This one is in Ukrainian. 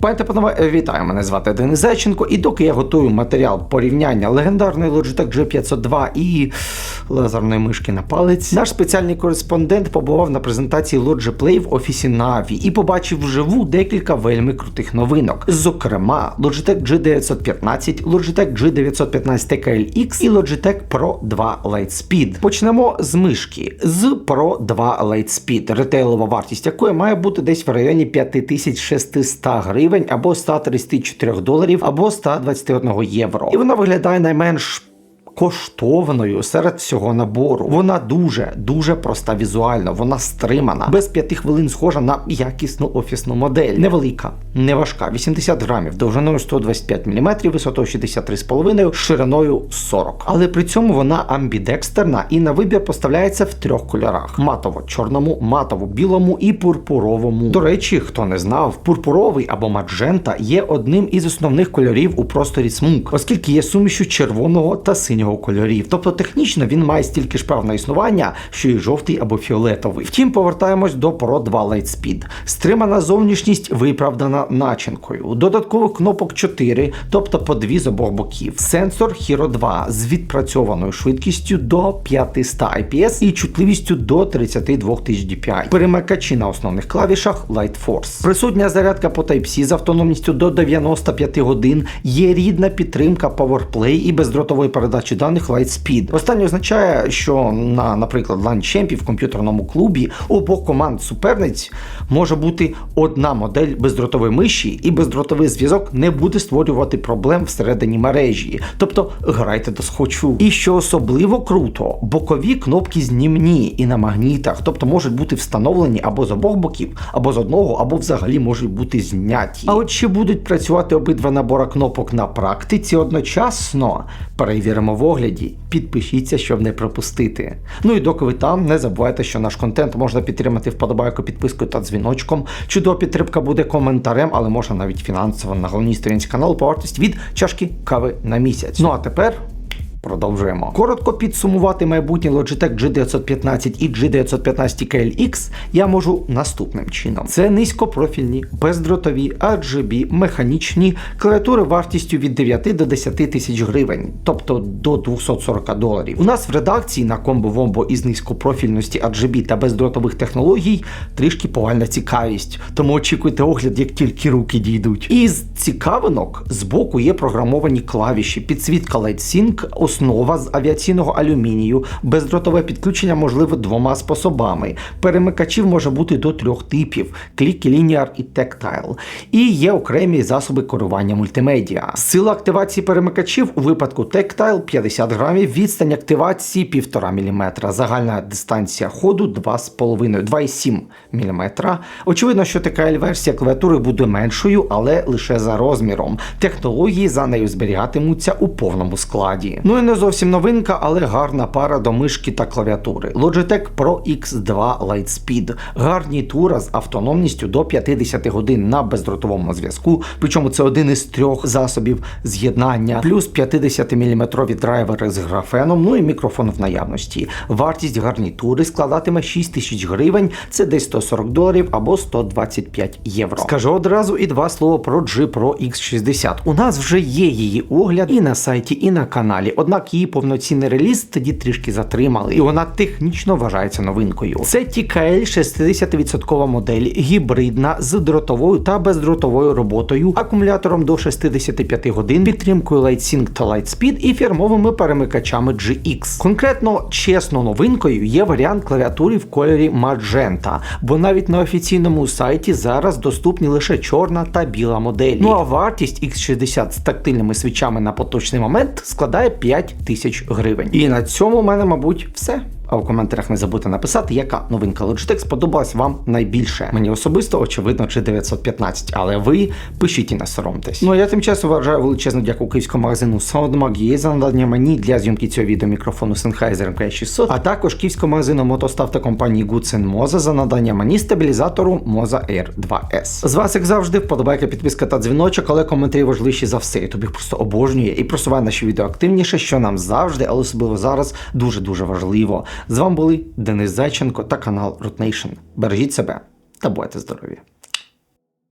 Пані та панове, вітаю! Мене звати Денис Зеченко, і доки я готую матеріал порівняння легендарної Logitech G502 і лазерної мишки на палець, наш спеціальний кореспондент побував на презентації Logitech в офісі Na'Vi і побачив вживу декілька вельми крутих новинок. Зокрема, Logitech G915, Logitech G915 TKLX і Logitech Pro 2 Lightspeed. Почнемо з мишки з Pro 2 Lightspeed, ретейлова вартість якої має бути десь в районі 5600 гривень або 134 доларів або 121 євро. І вона виглядає найменш коштовною серед всього набору. Вона дуже дуже проста візуально, вона стримана, без п'яти хвилин схожа на якісну офісну модель. Невелика, не важка, 80 грамів, довжиною 125 мм, висотою 63,5, шириною 40. Але при цьому вона амбідекстерна і на вибір поставляється в трьох кольорах: матово-чорному, матово-білому і пурпуровому. До речі, хто не знав, пурпуровий або маджента є одним із основних кольорів у просторі смуг, оскільки є сумішю червоного та синього кольорів. Тобто технічно він має стільки ж прав на існування, що й жовтий або фіолетовий. Втім, повертаємось до Pro 2 Lightspeed. Стримана зовнішність виправдана начинкою. Додаткових кнопок 4, тобто по дві з обох боків. Сенсор Hero 2 з відпрацьованою швидкістю до 500 IPS і чутливістю до 32 тисяч DPI. Перемикачі на основних клавішах Light Force. Присутня зарядка по Type-C з автономністю до 95 годин. Є рідна підтримка PowerPlay і бездротової передачі даних Lightspeed. Останнє означає, що на, наприклад, ланчемпі в комп'ютерному клубі обох команд суперниць може бути одна модель бездротової миші, і бездротовий зв'язок не буде створювати проблем всередині мережі. Тобто грайте до схочу. І що особливо круто, бокові кнопки знімні і на магнітах, тобто можуть бути встановлені або з обох боків, або з одного, або взагалі можуть бути зняті. А от чи будуть працювати обидва набори кнопок на практиці одночасно? Перевіримо огляді. Підпишіться, щоб не пропустити. Ну і доки ви там, не забувайте, що наш контент можна підтримати вподобайку, підпискою та дзвіночком. Чудова підтримка буде коментарем, але можна навіть фінансово на головній сторінці каналу по вартості від чашки кави на місяць. Ну а тепер. Продовжуємо. Коротко підсумувати майбутнє Logitech G915 і G915 KLX я можу наступним чином: це низькопрофільні, бездротові, RGB, механічні клавіатури вартістю від 9 до 10 тисяч гривень, тобто до 240 доларів. У нас в редакції на комбо-вомбо із низькопрофільності RGB та бездротових технологій трішки повальна цікавість, тому очікуйте огляд, як тільки руки дійдуть. Із цікавинок збоку є програмовані клавіші, підсвітка LightSync, основа з авіаційного алюмінію, бездротове підключення можливе двома способами. Перемикачів може бути до трьох типів: клік, лініар і тектайл. І є окремі засоби керування мультимедіа. Сила активації перемикачів у випадку тектайл 50 грамів, відстань активації 1,5 мм, загальна дистанція ходу 2,5 2,7 мм. Очевидно, що ткл версія клавіатури буде меншою, але лише за розміром. Технології за нею зберігатимуться у повному складі. Ну і не зовсім новинка, але гарна пара до мишки та клавіатури. Logitech Pro X2 Lightspeed. Гарнітура з автономністю до 50 годин на бездротовому зв'язку. Причому це один із трьох засобів з'єднання, плюс 50 мм драйвери з графеном, ну і мікрофон в наявності. Вартість гарнітури складатиме 6 тисяч гривень, це десь 140 доларів або 125 євро. Скажу одразу і два слова про G Pro X60. У нас вже є її огляд і на сайті, і на каналі. Однак її повноцінний реліз тоді трішки затримали, і вона технічно вважається новинкою. Це TKL 60% модель, гібридна з дротовою та бездротовою роботою, акумулятором до 65 годин, підтримкою LightSync та LightSpeed і фірмовими перемикачами GX. Конкретно чесно новинкою є варіант клавіатури в кольорі Magenta, бо навіть на офіційному сайті зараз доступні лише чорна та біла моделі. Ну а вартість X60 з тактильними свічами на поточний момент складає 5 тисяч гривень. І на цьому в мене, мабуть, все. А в коментарях не забудьте написати, яка новинка Logitech сподобалась вам найбільше. Мені особисто, очевидно, чи 915, але ви пишіть і не соромтесь. Ну а я тим часом вважаю величезну дяку київському магазину SoundMag за надання мені для зйомки цього відео мікрофону Sennheiser MK600, а також київському магазину Мотостав та компанії Goodsen Moza за надання мені стабілізатору Moza Air 2S. З вас, як завжди, вподобайка, підписка та дзвіночок, але коментарі важливіші за все. Їх просто обожнює і просуває наші відео активніше, що нам завжди, але особливо зараз дуже дуже важливо. З вами були Денис Зайченко та канал Root Nation. Бережіть себе та будьте здорові!